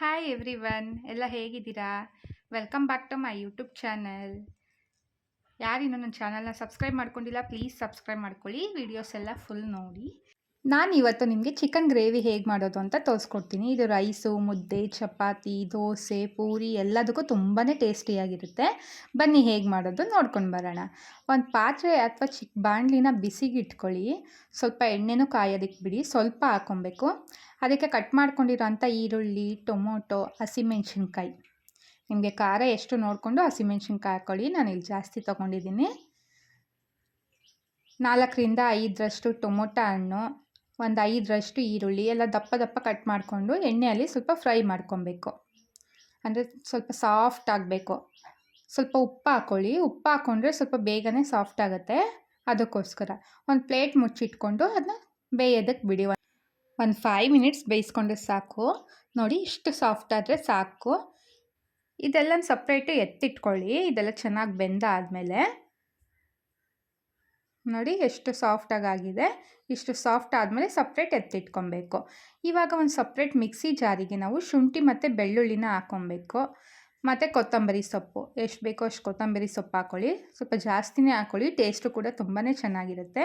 Hi every one ಎಲ್ಲ ಹೇಗಿದ್ದೀರಾ? Welcome back to my YouTube channel ಯಾರಿನ್ನೂ ನನ್ನ ಚಾನಲ್ನ ಸಬ್ಸ್ಕ್ರೈಬ್ ಮಾಡ್ಕೊಂಡಿಲ್ಲ ಪ್ಲೀಸ್ ಸಬ್ಸ್ಕ್ರೈಬ್ ಮಾಡ್ಕೊಳ್ಳಿ. ವಿಡಿಯೋಸ್ ಎಲ್ಲ ಫುಲ್ ನೋಡಿ. ನಾನು ಇವತ್ತು ನಿಮಗೆ ಚಿಕನ್ ಗ್ರೇವಿ ಹೇಗೆ ಮಾಡೋದು ಅಂತ ತೋರಿಸ್ಕೊಡ್ತೀನಿ. ಇದು ರೈಸು ಮುದ್ದೆ, ಚಪಾತಿ, ದೋಸೆ, ಪೂರಿ ಎಲ್ಲದಕ್ಕೂ ತುಂಬಾ ಟೇಸ್ಟಿಯಾಗಿರುತ್ತೆ ಬನ್ನಿ ಹೇಗೆ ಮಾಡೋದು ನೋಡ್ಕೊಂಡು ಬರೋಣ. ಒಂದು ಪಾತ್ರೆ ಅಥವಾ ಚಿಕ್ಕ ಬಾಣಲಿನ ಬಿಸಿಗೆ ಇಟ್ಕೊಳ್ಳಿ ಸ್ವಲ್ಪ ಎಣ್ಣೆನೂ ಕಾಯೋದಕ್ಕೆ ಬಿಡಿ, ಸ್ವಲ್ಪ ಹಾಕ್ಕೊಬೇಕು. ಅದಕ್ಕೆ ಕಟ್ ಮಾಡ್ಕೊಂಡಿರೋಂಥ ಈರುಳ್ಳಿ, ಟೊಮೊಟೊ, ಹಸಿಮೆಣ್ಸಿನ್ಕಾಯಿ. ನಿಮಗೆ ಖಾರ ಎಷ್ಟು ನೋಡಿಕೊಂಡು ಹಸಿಮೆಣ್ಸಿನ್ಕಾಯಿ ಹಾಕ್ಕೊಳ್ಳಿ ನಾನು ಇಲ್ಲಿ ಜಾಸ್ತಿ ತೊಗೊಂಡಿದ್ದೀನಿ. ನಾಲ್ಕರಿಂದ ಐದರಷ್ಟು ಟೊಮೊಟೊ ಹಣ್ಣು. ಒಂದು ಐದರಷ್ಟು ಈರುಳ್ಳಿ ಎಲ್ಲ ದಪ್ಪ ದಪ್ಪ ಕಟ್ ಮಾಡಿಕೊಂಡು ಎಣ್ಣೆಯಲ್ಲಿ ಸ್ವಲ್ಪ ಫ್ರೈ ಮಾಡ್ಕೊಬೇಕು. ಅಂದರೆ ಸ್ವಲ್ಪ ಸಾಫ್ಟ್ ಆಗಬೇಕು. ಸ್ವಲ್ಪ ಉಪ್ಪು ಹಾಕ್ಕೊಳ್ಳಿ ಉಪ್ಪು ಹಾಕ್ಕೊಂಡ್ರೆ ಸ್ವಲ್ಪ ಬೇಗನೆ ಸಾಫ್ಟ್ ಆಗುತ್ತೆ. ಅದಕ್ಕೋಸ್ಕರ ಒಂದು ಪ್ಲೇಟ್ ಮುಚ್ಚಿಟ್ಕೊಂಡು ಅದನ್ನ ಬೇಯೋದಕ್ಕೆ ಬಿಡಿ. ಒಂದು ಫೈವ್ ಮಿನಿಟ್ಸ್ ಬೇಯಿಸ್ಕೊಂಡ್ರೆ ಸಾಕು. ನೋಡಿ ಇಷ್ಟು ಸಾಫ್ಟ್ ಆದರೆ ಸಾಕು. ಇದೆಲ್ಲ ಸಪ್ರೇಟು ಎತ್ತಿಟ್ಕೊಳ್ಳಿ. ಇದೆಲ್ಲ ಚೆನ್ನಾಗಿ ಬೆಂದಾದಮೇಲೆ ನೋಡಿ ಎಷ್ಟು ಸಾಫ್ಟಾಗಿ ಆಗಿದೆ ಇಷ್ಟು ಸಾಫ್ಟ್ ಆದಮೇಲೆ ಸಪ್ರೇಟ್ ಎತ್ತಿಟ್ಕೊಬೇಕು. ಇವಾಗ ಒಂದು ಸಪ್ರೇಟ್ ಮಿಕ್ಸಿ ಜಾರಿಗೆ ನಾವು ಶುಂಠಿ ಮತ್ತು ಬೆಳ್ಳುಳ್ಳಿನ ಹಾಕ್ಕೊಬೇಕು ಮತ್ತು ಕೊತ್ತಂಬರಿ ಸೊಪ್ಪು. ಎಷ್ಟು ಬೇಕೋ ಅಷ್ಟು ಕೊತ್ತಂಬರಿ ಸೊಪ್ಪು ಹಾಕ್ಕೊಳ್ಳಿ ಸ್ವಲ್ಪ ಜಾಸ್ತಿನೇ ಹಾಕೊಳ್ಳಿ. ಟೇಸ್ಟು ಕೂಡ ತುಂಬಾ ಚೆನ್ನಾಗಿರುತ್ತೆ.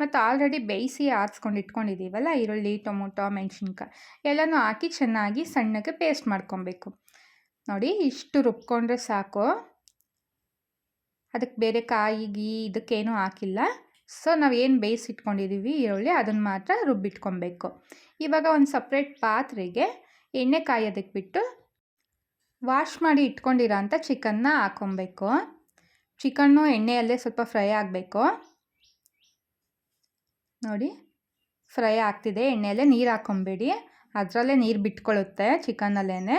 ಮತ್ತು ಆಲ್ರೆಡಿ ಬೇಯಿಸಿ ಆರಿಸ್ಕೊಂಡು ಇಟ್ಕೊಂಡಿದ್ದೀವಲ್ಲ ಈರುಳ್ಳಿ, ಟೊಮೊಟೊ, ಮೆಣಸಿನ್ಕಾಯಿ, ಎಲ್ಲನೂ ಹಾಕಿ ಚೆನ್ನಾಗಿ ಸಣ್ಣಗೆ ಪೇಸ್ಟ್ ಮಾಡ್ಕೊಬೇಕು. ನೋಡಿ ಇಷ್ಟು ರುಬ್ಕೊಂಡ್ರೆ ಸಾಕು. ಅದಕ್ಕೆ ಬೇರೆ ಕಾಯಿ, ಗೀ ಇದಕ್ಕೇನೂ ಹಾಕಿಲ್ಲ. ಸೊ ನಾವು ಏನು ಬೇಯಿಸಿಟ್ಕೊಂಡಿದ್ದೀವಿ ಈರುಳ್ಳಿ, ಅದನ್ನು ಮಾತ್ರ ರುಬ್ಬಿಟ್ಕೊಬೇಕು. ಇವಾಗ ಒಂದು ಸಪ್ರೇಟ್ ಪಾತ್ರೆಗೆ ಎಣ್ಣೆ ಕಾಯೋದಕ್ಕೆ ಬಿಟ್ಟು ವಾಶ್ ಮಾಡಿ ಇಟ್ಕೊಂಡಿರೋ ಅಂಥ ಚಿಕನ್ನ ಹಾಕ್ಕೊಬೇಕು. ಚಿಕನ್ನು ಎಣ್ಣೆಯಲ್ಲೇ ಸ್ವಲ್ಪ ಫ್ರೈ ಆಗಬೇಕು. ನೋಡಿ ಫ್ರೈ ಆಗ್ತಿದೆ. ಎಣ್ಣೆಯಲ್ಲೇ ನೀರು ಹಾಕ್ಕೊಬೇಡಿ. ಅದರಲ್ಲೇ ನೀರು ಬಿಟ್ಕೊಳ್ಳುತ್ತೆ ಚಿಕನಲ್ಲೇ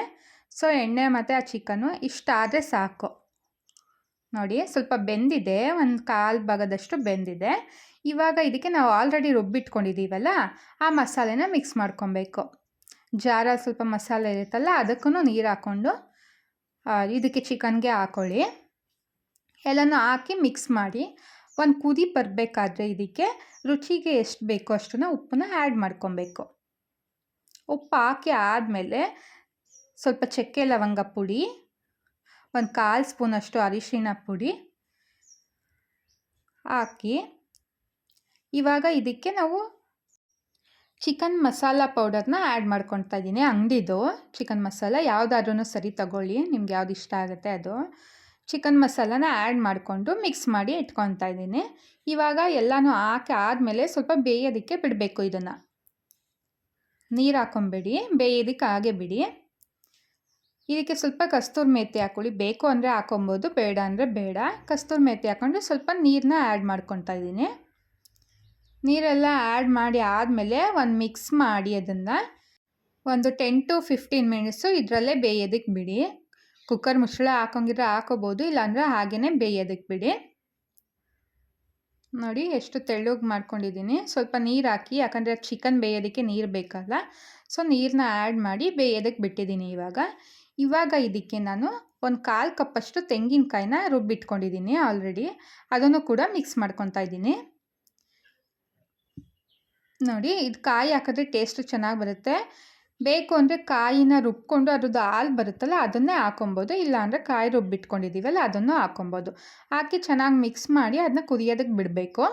ಸೊ ಎಣ್ಣೆ ಮತ್ತು ಆ ಚಿಕನ್ನು ಇಷ್ಟಾದರೆ ಸಾಕು. ನೋಡಿ, ಸ್ವಲ್ಪ ಬೆಂದಿದೆ, ಒಂದು ಕಾಲು ಭಾಗದಷ್ಟು ಬೆಂದಿದೆ. ಇವಾಗ ಇದಕ್ಕೆ ನಾವು ಆಲ್ರೆಡಿ ರುಬ್ಬಿಟ್ಕೊಂಡಿದ್ದೀವಲ್ಲ ಆ ಮಸಾಲೆನ ಮಿಕ್ಸ್ ಮಾಡ್ಕೊಬೇಕು. ಜಾರ ಸ್ವಲ್ಪ ಮಸಾಲೆ ಇರುತ್ತಲ್ಲ ಅದಕ್ಕೂ ನೀರು ಹಾಕ್ಕೊಂಡು ಇದಕ್ಕೆ ಚಿಕನ್ಗೆ ಹಾಕ್ಕೊಳ್ಳಿ ಎಲ್ಲನೂ ಹಾಕಿ ಮಿಕ್ಸ್ ಮಾಡಿ, ಒಂದು ಕುದಿ ಬರಬೇಕಾದ್ರೆ ಇದಕ್ಕೆ ರುಚಿಗೆ ಎಷ್ಟು ಬೇಕೋ ಅಷ್ಟನ್ನು ಉಪ್ಪನ್ನ ಆ್ಯಡ್ ಮಾಡ್ಕೊಬೇಕು. ಉಪ್ಪು ಹಾಕಿ ಆದಮೇಲೆ ಸ್ವಲ್ಪ ಚಕ್ಕೆ ಲವಂಗ ಪುಡಿ ಒಂದು ಕಾಲು ಸ್ಪೂನಷ್ಟು ಅರಿಶಿಣ ಪುಡಿ ಹಾಕಿ. ಇವಾಗ ಇದಕ್ಕೆ ನಾವು ಚಿಕನ್ ಮಸಾಲ ಪೌಡರ್ನ ಆ್ಯಡ್ ಮಾಡ್ಕೊತಾ ಇದ್ದೀನಿ. ಅಂಗಡಿದು ಚಿಕನ್ ಮಸಾಲ ಯಾವುದಾದ್ರೂ ಸರಿ ತಗೊಳ್ಳಿ, ನಿಮ್ಗೆ ಯಾವ್ದು ಇಷ್ಟ ಆಗುತ್ತೆ ಅದು. ಚಿಕನ್ ಮಸಾಲಾನ ಆ್ಯಡ್ ಮಾಡಿಕೊಂಡು ಮಿಕ್ಸ್ ಮಾಡಿ ಇಟ್ಕೊತಾ ಇದ್ದೀನಿ. ಇವಾಗ ಎಲ್ಲನೂ ಹಾಕಿ ಆದಮೇಲೆ ಸ್ವಲ್ಪ ಬೇಯೋದಕ್ಕೆ ಬಿಡಬೇಕು ಇದನ್ನು. ನೀರು ಹಾಕೊಂಬೇಡಿ, ಬೇಯೋದಕ್ಕೆ ಹಾಗೆ ಬಿಡಿ. ಇದಕ್ಕೆ ಸ್ವಲ್ಪ ಕಸ್ತೂರಿ ಮೇಥಿ ಹಾಕೊಳ್ಳಿ. ಬೇಕು ಅಂದರೆ ಹಾಕೊಬೋದು, ಬೇಡ ಅಂದರೆ ಬೇಡ. ಕಸ್ತೂರಿ ಮೇಥಿ ಹಾಕ್ಕೊಂಡು ಸ್ವಲ್ಪ ನೀರನ್ನ ಆ್ಯಡ್ ಮಾಡ್ಕೊತಾ ಇದ್ದೀನಿ. ನೀರೆಲ್ಲ ಆ್ಯಡ್ ಮಾಡಿ ಆದಮೇಲೆ ಒಂದು ಮಿಕ್ಸ್ ಮಾಡಿ ಅದನ್ನು. ಒಂದು ಟೆನ್ ಟು ಫಿಫ್ಟೀನ್ ಮಿನಿಟ್ಸು ಇದರಲ್ಲೇ ಬೇಯೋದಕ್ಕೆ ಬಿಡಿ. ಕುಕ್ಕರ್ ಮುಚ್ಚಳ ಹಾಕೊಂಗಿದ್ರೆ ಹಾಕೋಬೋದು, ಇಲ್ಲಾಂದರೆ ಹಾಗೇ ಬೇಯೋದಕ್ಕೆ ಬಿಡಿ. ನೋಡಿ ಎಷ್ಟು ತೆಳ್ಳಗೆ ಮಾಡ್ಕೊಂಡಿದ್ದೀನಿ. ಸ್ವಲ್ಪ ನೀರು ಹಾಕಿ, ಯಾಕಂದರೆ ಚಿಕನ್ ಬೇಯೋದಕ್ಕೆ ನೀರು ಬೇಕಲ್ಲ. ಸೊ ನೀರನ್ನ ಆ್ಯಡ್ ಮಾಡಿ ಬೇಯೋದಕ್ಕೆ ಬಿಟ್ಟಿದ್ದೀನಿ ಇವಾಗ. ಇವಾಗ ಇದಕ್ಕೆ ನಾನು ಒಂದು ಕಾಲು ಕಪ್ಪಷ್ಟು ತೆಂಗಿನಕಾಯಿನ ರುಬ್ಬಿಟ್ಕೊಂಡಿದ್ದೀನಿ ಆಲ್ರೆಡಿ ಅದನ್ನು ಕೂಡ ಮಿಕ್ಸ್ ಮಾಡ್ಕೊತಾ ಇದ್ದೀನಿ. ನೋಡಿ, ಇದು ಕಾಯಿ ಹಾಕಿದ್ರೆ ಟೇಸ್ಟು ಚೆನ್ನಾಗಿ ಬರುತ್ತೆ. ಬೇಕು ಅಂದರೆ ಕಾಯಿನ ರುಬ್ಕೊಂಡು ಅದ್ರದ್ದು ಹಾಲು ಬರುತ್ತಲ್ಲ, ಅದನ್ನೇ ಹಾಕೊಬೋದು. ಇಲ್ಲಾಂದರೆ ಕಾಯಿ ರುಬ್ಬಿಟ್ಕೊಂಡಿದ್ದೀವಲ್ಲ ಅದನ್ನು ಹಾಕೊಬೋದು. ಹಾಕಿ ಚೆನ್ನಾಗಿ ಮಿಕ್ಸ್ ಮಾಡಿ ಅದನ್ನ ಕುದಿಯೋದಕ್ಕೆ ಬಿಡಬೇಕು.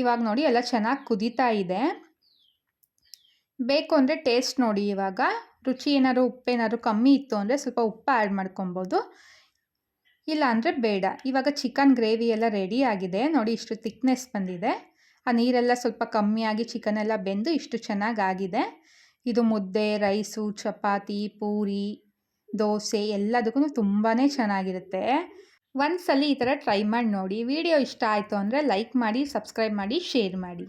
ಇವಾಗ ನೋಡಿ, ಎಲ್ಲ ಚೆನ್ನಾಗಿ ಕುದೀತಾ ಇದೆ. ಬೇಕು ಅಂದರೆ ಟೇಸ್ಟ್ ನೋಡಿ. ಇವಾಗ ರುಚಿ ಏನಾದ್ರು ಉಪ್ಪೇನಾದ್ರು ಕಮ್ಮಿ ಇತ್ತು ಅಂದರೆ ಸ್ವಲ್ಪ ಉಪ್ಪು ಆ್ಯಡ್ ಮಾಡ್ಕೊಬೋದು ಇಲ್ಲ ಅಂದರೆ ಬೇಡ. ಇವಾಗ ಚಿಕನ್ ಗ್ರೇವಿ ಎಲ್ಲ ರೆಡಿ ಆಗಿದೆ. ನೋಡಿ ಇಷ್ಟು ತಿಕ್ನೆಸ್ ಬಂದಿದೆ. ಆ ನೀರೆಲ್ಲ ಸ್ವಲ್ಪ ಕಮ್ಮಿಯಾಗಿ ಚಿಕನ್ ಎಲ್ಲ ಬೆಂದು ಇಷ್ಟು ಚೆನ್ನಾಗಾಗಿದೆ ಇದು ಮುದ್ದೆ ರೈಸು ಚಪಾತಿ, ಪೂರಿ, ದೋಸೆ ಎಲ್ಲದಕ್ಕೂ ತುಂಬಾ ಚೆನ್ನಾಗಿರುತ್ತೆ. ಒಂದ್ಸಲಿ ಈ ಥರ ಟ್ರೈ ಮಾಡಿ ನೋಡಿ. ವಿಡಿಯೋ ಇಷ್ಟ ಆಯಿತು ಅಂದರೆ ಲೈಕ್ ಮಾಡಿ ಸಬ್ಸ್ಕ್ರೈಬ್ ಮಾಡಿ ಶೇರ್ ಮಾಡಿ.